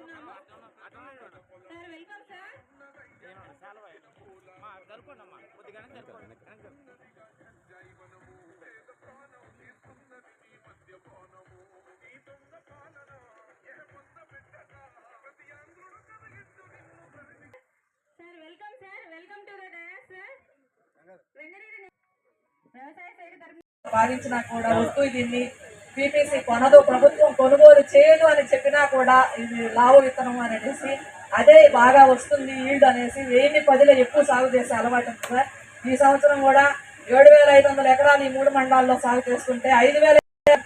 కోరుతున్నాము sir welcome sir. జరుపుకోండమ్మా కొద్దిగా sir welcome sir. Welcome to the sir. వ్యవసాయ శాఖ తరఫున సాధించినా కూడా వస్తూ దీన్ని బీపీసీ కొనదు. ప్రభుత్వం కొనుగోలు చేయను అని చెప్పినా కూడా ఇది లావు విత్తనం అని అనేసి అదే బాగా వస్తుంది ఈల్డ్ అనేసి వెయ్యి పదిలో ఎక్కువ సాగు చేసే అలవాటు ఉంది సార్. ఈ సంవత్సరం కూడా ఏడు వేల ఐదు వందల ఎకరాలు ఈ మూడు మండలాల్లో సాగు చేస్తుంటే ఐదు వేల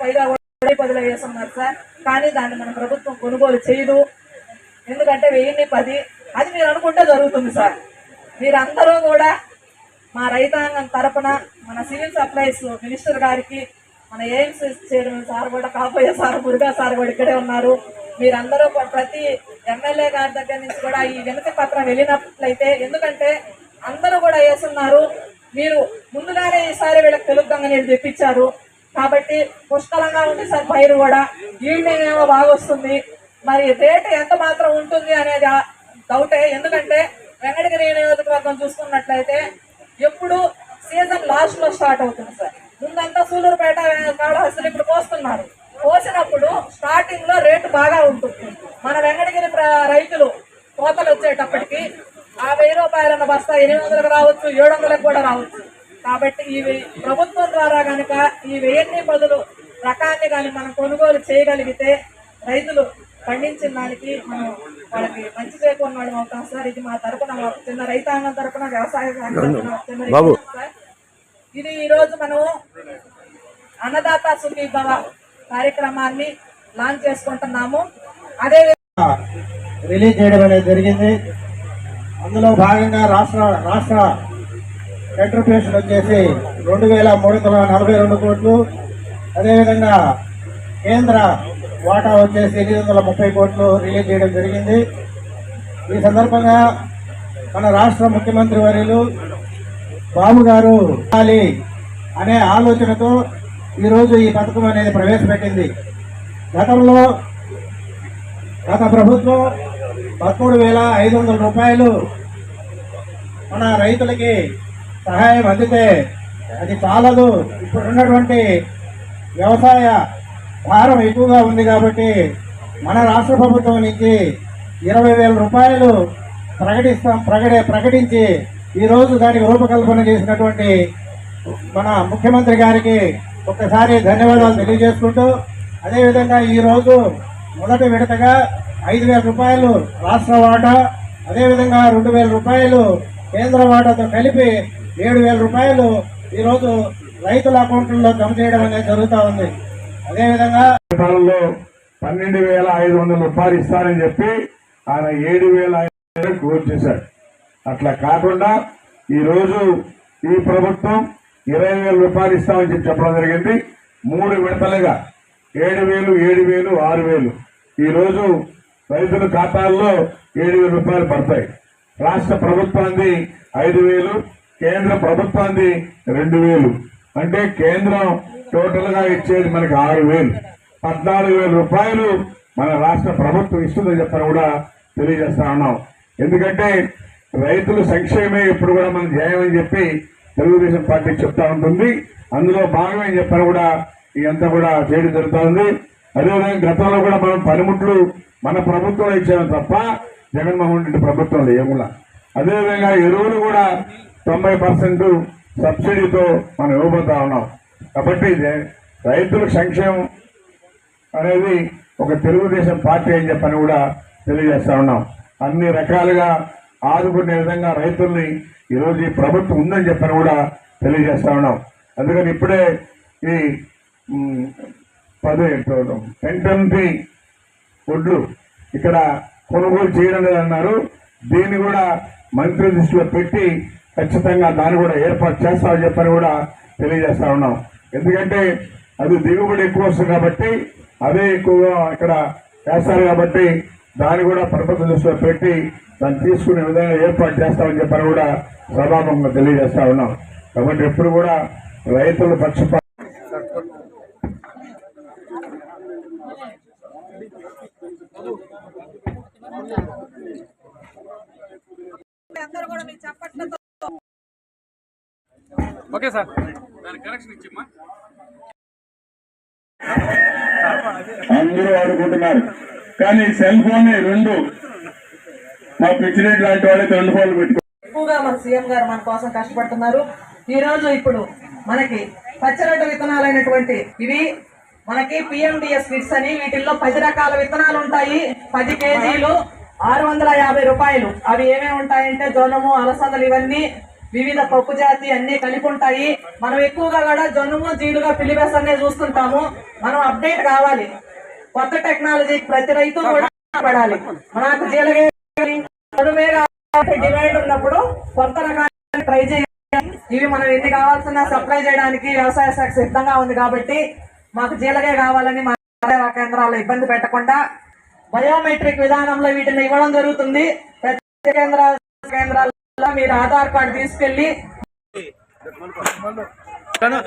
పైగా వెయ్యి పదిలో వేస్తున్నారు సార్. కానీ దాన్ని మన ప్రభుత్వం కొనుగోలు చేయదు. ఎందుకంటే వెయ్యిన్ని పది అది మీరు అనుకుంటే జరుగుతుంది సార్. మీరందరూ కూడా మా రైతాంగం తరపున మన సివిల్ సప్లైస్ మినిస్టర్ గారికి మన ఎయిమ్స్ చైర్మన్ సార్ కూడా కాకపోయే సార్ మురుగా సార్ కూడా ఇక్కడే ఉన్నారు. మీరందరూ ప్రతి ఎమ్మెల్యే గారి దగ్గర నుంచి కూడా ఈ వినతి పత్రం వెళ్ళినట్లయితే ఎందుకంటే అందరూ కూడా వేస్తున్నారు మీరు ముందుగానే ఈసారి వీళ్ళకి తెలుగుదంగా నేను తెప్పించారు. కాబట్టి పుష్కలంగా ఉంది సార్ పైరు కూడా. ఈవినింగ్ ఏమో బాగా వస్తుంది మరి రేటు ఎంత మాత్రం ఉంటుంది అనేది డౌటే ఎందుకంటే వెంకటగిరి నియోజకవర్గం చూసుకున్నట్లయితే ఎప్పుడు సీజన్ లాస్ట్లో స్టార్ట్ అవుతుంది సార్. ముందంతా సూలూరుపేట కాళహస్తులు ఇప్పుడు కోస్తున్నారు కోసినప్పుడు స్టార్టింగ్లో రేటు బాగా ఉంటుంది. మన వెంకటగిరి రైతులు కోతలు వచ్చేటప్పటికి ఆ వెయ్యి రూపాయలన్న బస్తా ఎనిమిది వందలకు రావచ్చు ఏడు వందలకు కూడా రావచ్చు. కాబట్టి ఈ వెయ్యి- ప్రభుత్వం ద్వారా కనుక ఈ వెయ్యిన్ని బదులు రకాన్ని కానీ మనం కొనుగోలు చేయగలిగితే రైతులు పండించిన దానికి మనం వాళ్ళకి మంచి వాళ్ళం అవుతాం సార్. ఇది మా తరపున చిన్న రైతాంగం తరపున వ్యవసాయ తరపున. ఇది ఈ రోజు మనం అన్నదాత సుఖీభవ కార్యక్రమాన్ని లాంచ్ చేసుకుంటున్నాము. అదే రిలీజ్ చేయడం అనేది జరిగింది. అందులో భాగంగా రాష్ట్ర రాష్ట్ర కంట్రిబ్యూషన్ వచ్చేసి రెండు వేల మూడు వందల నలభై రెండు కోట్లు. అదేవిధంగా కేంద్ర వాటా వచ్చేసి ఎనిమిది వందల ముప్పై కోట్లు రిలీజ్ చేయడం జరిగింది. ఈ సందర్భంగా మన రాష్ట్ర ముఖ్యమంత్రి వర్యులు బాబు గారు అనే ఆలోచనతో ఈరోజు ఈ పథకం అనేది ప్రవేశపెట్టింది. గతంలో గత ప్రభుత్వం పదమూడు వేల ఐదు వందల రూపాయలు మన రైతులకి సహాయం అందితే అది చాలదు. ఇప్పుడు ఉన్నటువంటి వ్యవసాయ భారం ఎక్కువగా ఉంది కాబట్టి మన రాష్ట్ర ప్రభుత్వం నుంచి ఇరవై వేల రూపాయలు ప్రకటిస్తాం ప్రకటి ప్రకటించి ఈరోజు దానికి రూపకల్పన చేసినటువంటి మన ముఖ్యమంత్రి గారికి ఒక్కసారి ధన్యవాదాలు తెలియజేసుకుంటూ అదేవిధంగా ఈరోజు మొదటి విడతగా ఐదు వేల రూపాయలు రాష్ట్ర వాటా అదేవిధంగా రెండు వేల రూపాయలు కేంద్ర వాటాతో కలిపి ఏడు వేల రూపాయలు ఈరోజు రైతుల అకౌంట్లలో జమ చేయడం అనేది జరుగుతూ ఉంది. అదేవిధంగా కాలంలో పన్నెండు వేల ఐదు వందల రూపాయలు ఇస్తానని చెప్పి ఆయన ఏడు వేల ఐదు వేలు చేశాడు. అట్లా కాకుండా ఈరోజు ఈ ప్రభుత్వం ఇరవై వేల రూపాయలు ఇస్తామని చెప్పి చెప్పడం జరిగింది. మూడు విడతలుగా ఏడు వేలు ఏడు వేలు ఆరు వేలు. ఈరోజు రైతుల ఖాతాల్లో ఏడు వేల రూపాయలు పడతాయి. రాష్ట్ర ప్రభుత్వాన్ని ఐదు వేలు కేంద్ర ప్రభుత్వాన్ని రెండు వేలు. అంటే కేంద్రం టోటల్గా ఇచ్చేది మనకి ఆరు వేలు. పద్నాలుగు వేల రూపాయలు మన రాష్ట్ర ప్రభుత్వం ఇస్తుందని చెప్పని కూడా తెలియజేస్తా ఉన్నాం. ఎందుకంటే రైతుల సంక్షేమే ఇప్పుడు కూడా మన అని చెప్పి తెలుగుదేశం పార్టీ చెప్తా ఉంటుంది. అందులో భాగమే చెప్పని కూడా ఇదంతా కూడా చేయడం జరుగుతూ ఉంది అదేవిధంగా గతంలో కూడా మనం పనిముట్లు మన ప్రభుత్వం ఇచ్చాము తప్ప జగన్మోహన్ రెడ్డి ప్రభుత్వం లేకుండా అదేవిధంగా ఎరువులు కూడా తొంభై పర్సెంట్ సబ్సిడీతో మనం ఇవ్వబోతా ఉన్నాం. కాబట్టి ఇది రైతుల సంక్షేమం అనేది ఒక తెలుగుదేశం పార్టీ అని చెప్పని కూడా తెలియజేస్తా ఉన్నాం. అన్ని రకాలుగా ఆదుకునే విధంగా రైతుల్ని ఈరోజు ఈ ప్రభుత్వం ఉందని చెప్పని కూడా తెలియజేస్తా ఉన్నాం. అందుకని ఇప్పుడే ఈ ఉమ్, పది పెంటంతి ఒడ్లు ఇక్కడ కొనుగోలు చేయడం లేదన్నారు. దీన్ని కూడా మంత్రి దృష్టిలో పెట్టి ఖచ్చితంగా దాన్ని కూడా ఏర్పాటు చేస్తామని చెప్పని కూడా తెలియజేస్తా ఉన్నాం. ఎందుకంటే అది దిగుబడి ఎక్కువ వస్తుంది కాబట్టి అదే ఎక్కువగా ఇక్కడ చేస్తారు కాబట్టి దాన్ని కూడా ప్రభుత్వ దృష్టిలో పెట్టి దాన్ని తీసుకునే విధంగా ఏర్పాటు చేస్తామని చెప్పని కూడా సభాముఖంగా తెలియజేస్తా ఉన్నాం. కాబట్టి ఎప్పుడు కూడా రైతుల పక్షపా అందరూ కూడా మీ చప్పట్లతో ఓకే సార్. దానికి కనెక్షన్ ఇచ్చిమ్మా. అందరూ వాడుకుంటున్నారు కానీ సెల్ ఫోన్ రెండు. మా పిచ్చిరెడ్డి లాంటి వాళ్ళైతే రెండు ఫోన్లు పెట్టుకో ఎక్కువగా మన సీఎం గారు మన కోసం కష్టపడుతున్నారు. ఈ రోజు ఇప్పుడు మనకి పచ్చరొట్ట విత్తనాలైనటువంటి ఇవి మనకి పిఎండిఎస్ కిట్స్ అని వీటిల్లో పది రకాల విత్తనాలు ఉంటాయి. పది కేజీలు ఆరు వందల యాభై రూపాయలు. అవి ఏమేమి ఉంటాయంటే జొన్నము అలసందలు ఇవన్నీ వివిధ పప్పు జాతి అన్ని కలిపి ఉంటాయి. మనం ఎక్కువగా కూడా జొన్నము జీలుగా పిలిబెసన్నే చూస్తుంటాము. మనం అప్డేట్ కావాలి. కొత్త టెక్నాలజీ ప్రతి రైతు కూడా పడాలి. మనకు జీలగే చదువే డిమాండ్ ఉన్నప్పుడు కొత్త రకాలు ట్రై చేయాలి. ఇవి మనం ఎన్ని కావాల్సిన సప్లై చేయడానికి వ్యవసాయ శాఖ సిద్ధంగా ఉంది కాబట్టి మాకు జీలగే కావాలని మా కేంద్రాల్లో ఇబ్బంది పెట్టకుండా బయోమెట్రిక్ విధానంలో వీటిని ఇవ్వడం జరుగుతుంది. ప్రతి కేంద్ర కేంద్రాల్లో మీరు ఆధార్ కార్డు తీసుకెళ్ళి కలిపి